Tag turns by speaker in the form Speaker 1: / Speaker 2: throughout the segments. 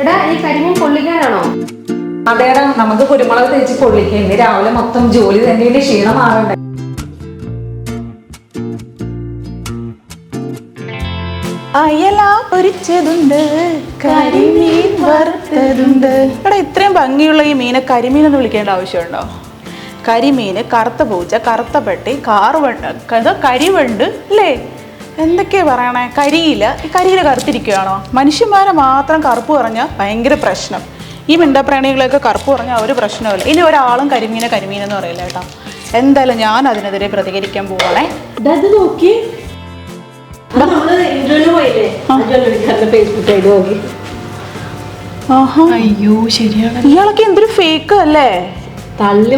Speaker 1: എടാ ഈ കരിമീൻ പൊള്ളിക്കാനാണോ? അതേടാ നമുക്ക് കുരുമുളക് തേച്ച് പൊള്ളിക്കുക ഇന്ന് രാവിലെ മൊത്തം ജോലി തന്നെ ക്ഷീണം
Speaker 2: കരിമീൻ ഇത്രയും ഭംഗിയുള്ള ഈ മീനെ കരിമീൻ എന്ന് വിളിക്കേണ്ട ആവശ്യമുണ്ടോ? കരിമീന് കറുത്ത പൂച്ച കറുത്ത പെട്ടി കാറുവണ്ട്. കരിവണ്ട് അല്ലേ? എന്തൊക്കെയാ പറയണേ? കരിയില. ഈ കരിയില കറുത്തിരിക്കുകയാണോ മനുഷ്യന്മാരെ മാത്രം കറുപ്പ് പറഞ്ഞാൽ ഭയങ്കര പ്രശ്നം. ഈ മിണ്ടപ്രാണികളെയൊക്കെ കറുപ്പ് പറഞ്ഞാൽ ഒരു പ്രശ്നമില്ല ഇനി ഒരാളും കരിമീനെ കരിമീൻ എന്ന് പറയില്ല കേട്ടോ. എന്തായാലും ഞാൻ അതിനെതിരെ പ്രതികരിക്കാൻ പോവാണേ.
Speaker 3: നോക്കി. അയ്യോ ശരിയാണ്.
Speaker 2: ഇയാളൊക്കെ എന്തൊരു ഫേക്ക് അല്ലേ?
Speaker 3: തള്ളി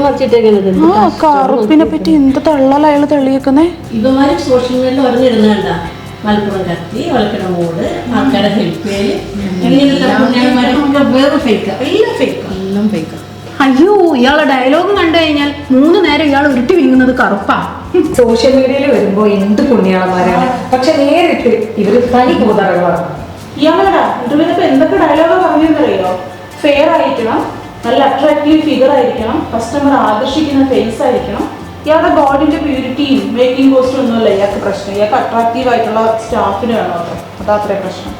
Speaker 2: ആ കറുപ്പിനെ പറ്റി എന്ത് തള്ളല അയാൾ തെളിയിക്കുന്നേ?
Speaker 3: ഇവന്മാര് സോഷ്യൽ മീഡിയയിൽ പറഞ്ഞിരുന്നണ്ട മലപ്പുറം കത്തി വളക്കട മോഡ് ആൾക്കാരെ ഹെൽപ്പ് ചെയ്യൽ ഇങ്ങനെയുള്ള പുണ്യാളന്മാരൊക്കെ വേറെ ഫേക്ക് എല്ലാം ഫേക്ക്
Speaker 4: എല്ലാം ഫേക്കാ അയ്യോ ഇയാളെ ഡയലോഗ് കണ്ടു കഴിഞ്ഞാൽ മൂന്ന് നേരം ഇയാൾ ഉരുട്ടി വീങ്ങുന്നത് കറുപ്പാ.
Speaker 1: സോഷ്യൽ മീഡിയയിൽ വരുമ്പോ എന്ത് പുണ്യാളന്മാരാണ്. പക്ഷെ നേരിട്ട് ഇവർ തനി കൂതറകളാണ്.
Speaker 2: ഇയാളടാ ഇന്റർവ്യൂവിനപ്പോ എന്തൊക്കെ ഡയലോഗ് പറഞ്ഞെന്നറിയോ ഫെയർ ആയിരിക്കണം നല്ല അട്രാക്റ്റീവ് ഫിഗർ ആയിരിക്കണം. കസ്റ്റമർ ആകർഷിക്കുന്ന ഫേസ് ആയിരിക്കണം. ഇയാളുടെ ബോഡിന്റെ പ്യൂരിറ്റിയും മേക്കിംഗ് കോസ്റ്റും ഒന്നുമല്ല ഇയാൾക്ക് പ്രശ്നം. ഇയാൾക്ക് അട്രാക്റ്റീവ് ആയിട്ടുള്ള സ്റ്റാഫിന് വേണം അത്ര. അതാത്രേ പ്രശ്നം.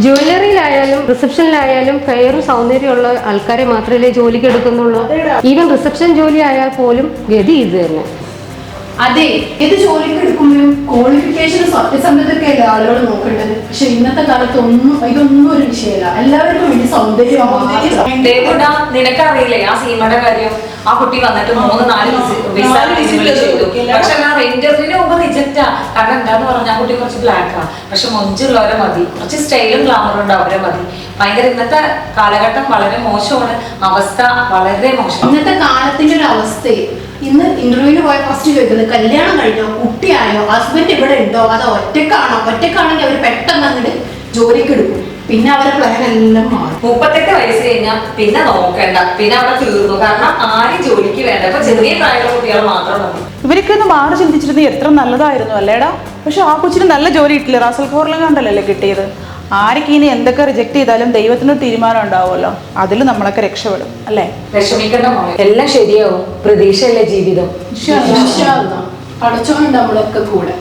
Speaker 5: ജ്വല്ലറിയിലായാലും റിസപ്ഷനിലായാലും ഫെയറും സൗന്ദര്യമുള്ള ആൾക്കാരെ മാത്രമല്ലേ ജോലിക്ക് എടുക്കുന്നുള്ളൂ. ഈവൻ റിസപ്ഷൻ ജോലി ആയാൽ പോലും ഗതി ഇത് തന്നെ.
Speaker 4: അതെ ഏത് ജോലിക്ക് എടുക്കുമ്പോഴും ക്വാളിഫിക്കേഷനും സത്യസന്ധതയൊക്കെ അല്ലേ ആളുകൾ നോക്കേണ്ടത്? പക്ഷെ ഇന്നത്തെ കാലത്ത് ഒന്നും ഇതൊന്നും ഒരു വിഷയമല്ല. എല്ലാവർക്കും വേണ്ടി സൗന്ദര്യം
Speaker 1: നിനക്കറിയില്ലേ ആ സീമയുടെ കാര്യം? ആ കുട്ടി വന്നിട്ട് മൂന്ന് നാല്. പക്ഷെ ഇന്റർവ്യൂവിന് മുമ്പ് റിജക്റ്റാ കാരണം എന്താന്ന് പറഞ്ഞാൽ ആ കുട്ടി കുറച്ച് ബ്ലാക്കാ പക്ഷെ മൊഞ്ചുള്ളവരെ മതി. കുറച്ച് സ്റ്റൈലും ഗ്ലാമറും ഉണ്ട് അവരെ മതി. ഭയങ്കര ഇന്നത്തെ കാലഘട്ടം വളരെ മോശമാണ്. അവസ്ഥ വളരെ മോശം.
Speaker 4: ഇന്നത്തെ കാലത്തിന്റെ ഒരു അവസ്ഥയെ ഇന്ന് ഇന്റർവ്യൂവിന് പോയ ഫസ്റ്റ് ചോദിക്കുന്നത് കല്യാണം കഴിഞ്ഞോ? കുട്ടിയായോ? ഹസ്ബൻഡ് ഇവിടെ ഉണ്ടോ? അതോ ഒറ്റക്കാണോ ഒറ്റക്കാണെങ്കിൽ അവർ പെട്ടെന്ന് അങ്ങോട്ട് ജോലിക്ക് എടുക്കും പിന്നെ അവരെ പ്ലാൻ എല്ലാം മാറും.
Speaker 1: മുപ്പത്തെട്ട് വയസ്സ് കഴിഞ്ഞാൽ പിന്നെ നോക്കണ്ട. പിന്നെ അവിടെ തീർന്നു. കാരണം ആരും ജോലിക്ക് വേണ്ട. ഇപ്പൊ ചെറിയ പ്രായമുള്ള കുട്ടികൾ മാത്രം മതി.
Speaker 2: ഇവരൊക്കെ ഒന്ന് മാറി ചിന്തിച്ചിരുന്നത് എത്ര നല്ലതായിരുന്നു അല്ലേടാ പക്ഷെ ആ കൊച്ചിന് നല്ല ജോലി കിട്ടില്ല. റാസൽ ഖോറിലും കണ്ടല്ലേ കിട്ടിയത്? ആരൊക്കെ ഇനി എന്തൊക്കെ റിജക്ട് ചെയ്താലും ദൈവത്തിന് തീരുമാനം ഉണ്ടാവുമല്ലോ. അതിൽ നമ്മളൊക്കെ രക്ഷപ്പെടും. അല്ലേ?
Speaker 1: വിഷമിക്കേണ്ട എല്ലാം ശരിയാവും. പ്രതീക്ഷയല്ലേ ജീവിതം?
Speaker 4: അടച്ചോണ്ട് നമ്മളൊക്കെ കൂടെ.